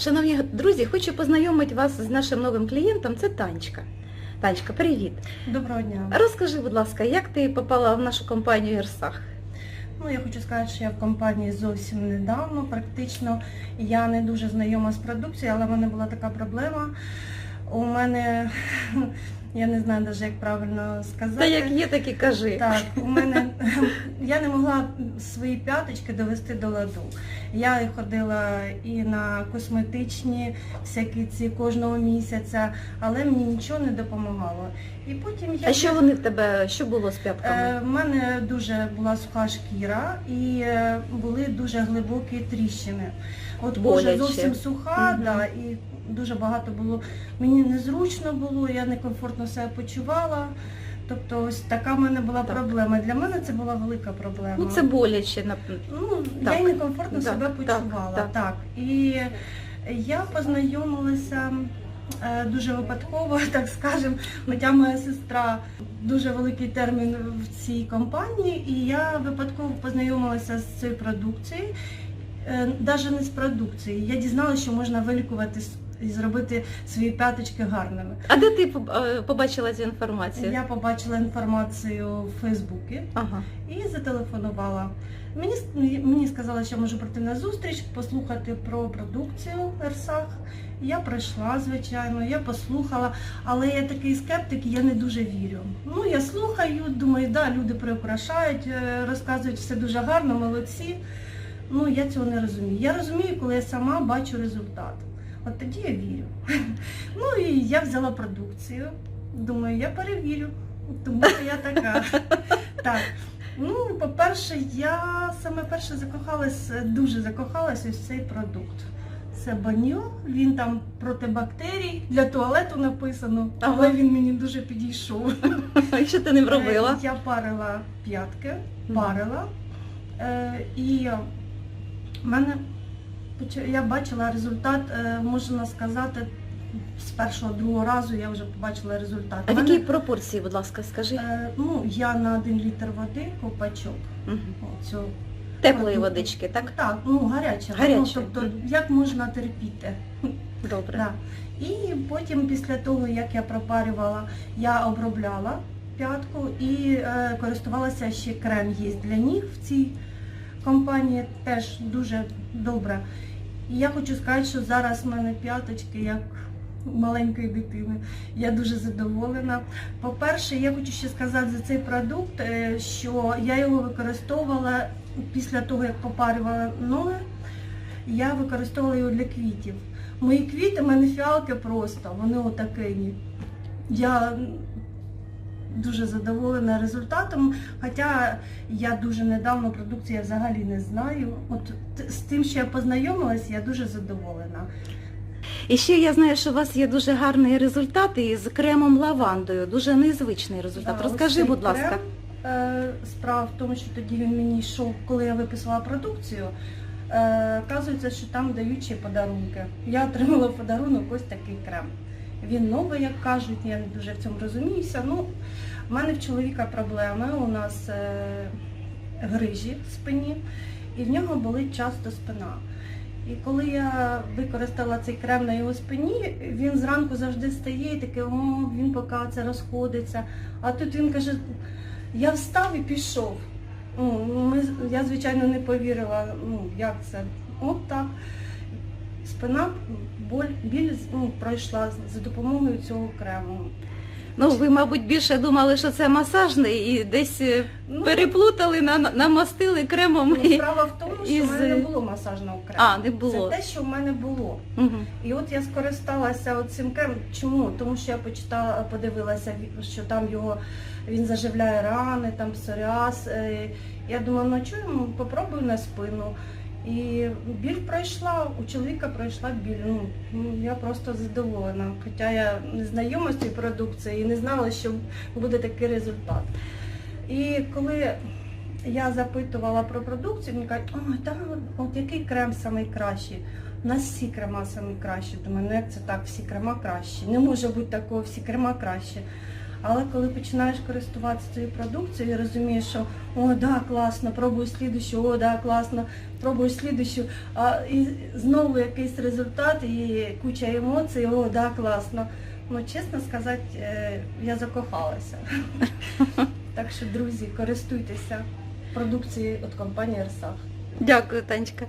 Шановні друзі, хочу познайомити вас з нашим новим клієнтом. Це Танечка. Танечка, привіт. Доброго дня. Розкажи, будь ласка, як ти попала в нашу компанію Ерсах? Ну я хочу сказати, що я в компанії зовсім недавно. Практично я не дуже знайома з продукцією, але в мене була така проблема. У мене я не знаю навіть як правильно сказати. Та як є, так і кажи. Так, у мене я не могла свої п'яточки довести до ладу. Я ходила і на косметичні всякі ці кожного місяця, але мені нічого не допомагало. І потім я А що вони в тебе, що було з п'ятками? Е, В мене дуже була суха шкіра і е, були дуже глибокі тріщини. От кожа Боляче. зовсім суха, Мгм. да, і дуже багато було. Мені незручно було, я некомфортно себе почувала. Тобто ось така в мене була Так. проблема. Для мене це була велика проблема. Ну це боляче. Ну, Так. я некомфортно Так, себе почувала. так. Так, І я познайомилася е, дуже випадково, так скажемо. Хоча моя сестра дуже великий термін в цій компанії, і я випадково познайомилася з цією продукцією. Навіть не з продукцією. Я дізналася, що можна вилікувати і зробити свої п'яточки гарними. А де ти е, побачила цю інформацію? Я побачила інформацію в Фейсбуці. Ага. і зателефонувала. Мені, с- мені сказали, що можу прийти на зустріч, послухати про продукцію Ерсах. Я прийшла, звичайно, я послухала, але я такий скептик, я не дуже вірю. Ну, я слухаю, думаю, да, люди приукрашають, е, розказують все дуже гарно, молодці. Ну, я цього не розумію. Я розумію, коли я сама бачу результат. От тоді я вірю. Ну і я взяла продукцію. Думаю, я перевірю, тому що я така. Так. Ну, по-перше, я саме перше закохалась, дуже закохалась ось цей продукт. Це баньо, він там проти бактерій, для туалету написано, але він мені дуже підійшов. І що ти ним робила? Е, Я парила п'ятки, парила. Е, і в мене я бачила результат, е, можна сказати, з першого другого разу я вже побачила результат. А в якій пропорції, будь ласка, скажи? е, ну, я на один літр води ковпачок. Мгм. Цю, Теплої водички, так? Так, ну гаряча. Гаряча, Ну, тобто, як можна терпіти. Добре. Да. І потім, після того, як я пропарювала, я обробляла п'ятку і е, користувалася ще крем є для ніг в цій компанії, теж дуже добре. І я хочу сказати, що зараз в мене п'яточки як маленької дитини. Я дуже задоволена. По-перше, я хочу ще сказати за цей продукт, е, що я його використовувала після того, як попарювала ноги, я використовувала його для квітів. Мої квіти, в мене фіалки просто, вони отакині. Я дуже задоволена результатом, хоча я дуже недавно продукцію я взагалі не знаю. От з тим, що я познайомилась, я дуже задоволена. І ще я знаю, що у вас є дуже гарний результат із кремом лавандою. Дуже незвичний результат. Да, Розкажи, будь ласка. крем, е, Справа в тому, що тоді він мені йшов, коли я виписала продукцію. Е, Оказується, що там дають ще подарунки. Я отримала подарунок ось такий крем. Він новий, як кажуть, я не дуже в цьому розуміюся. Ну, в мене в чоловіка проблеми, у нас е, грижі в спині, і в нього болить часто спина. І коли я використала цей крем на його спині, він зранку завжди стає і таке, о, він поки це розходиться. А тут він каже, я встав і пішов. Ну, Ми, я, звичайно, не повірила, ну, як це. От так. Спина, боль, біль ну, пройшла за допомогою цього крему. Ну, ви, мабуть, більше думали, що це масажний і десь е, Ну, переплутали, на- намастили кремом. ну, справа в тому, що в із- мене не було масажного крему. А, не було. Це те, що в мене було. Мгм. І от я скористалася цим кремом. Чому? Тому що я почитала, подивилася, що там його він заживляє рани, там псоріаз. Е, Я думала, ну я попробую на спину. І біль пройшла, у чоловіка пройшла біль. Ну, ну, я просто задоволена. Хоча я не знайома з цією продукцією і не знала, що буде такий результат. І коли я запитувала про продукцію, мені кажуть, ой, та от який крем найкращий? У нас всі крема самі кращі. Думаю, ну як це так, всі крема кращі. Не може бути такого, всі крема кращі. Але коли починаєш користуватися цією продукцією, і розумієш, що о, да, класно, пробую слідущу, о, да, класно, пробую слідущу, а і знову якийсь результат і куча емоцій, о, да, класно. Ну, чесно сказати, е, я закохалася. Так що, друзі, користуйтеся продукцією від компанії Ерсах. Дякую, Танечка.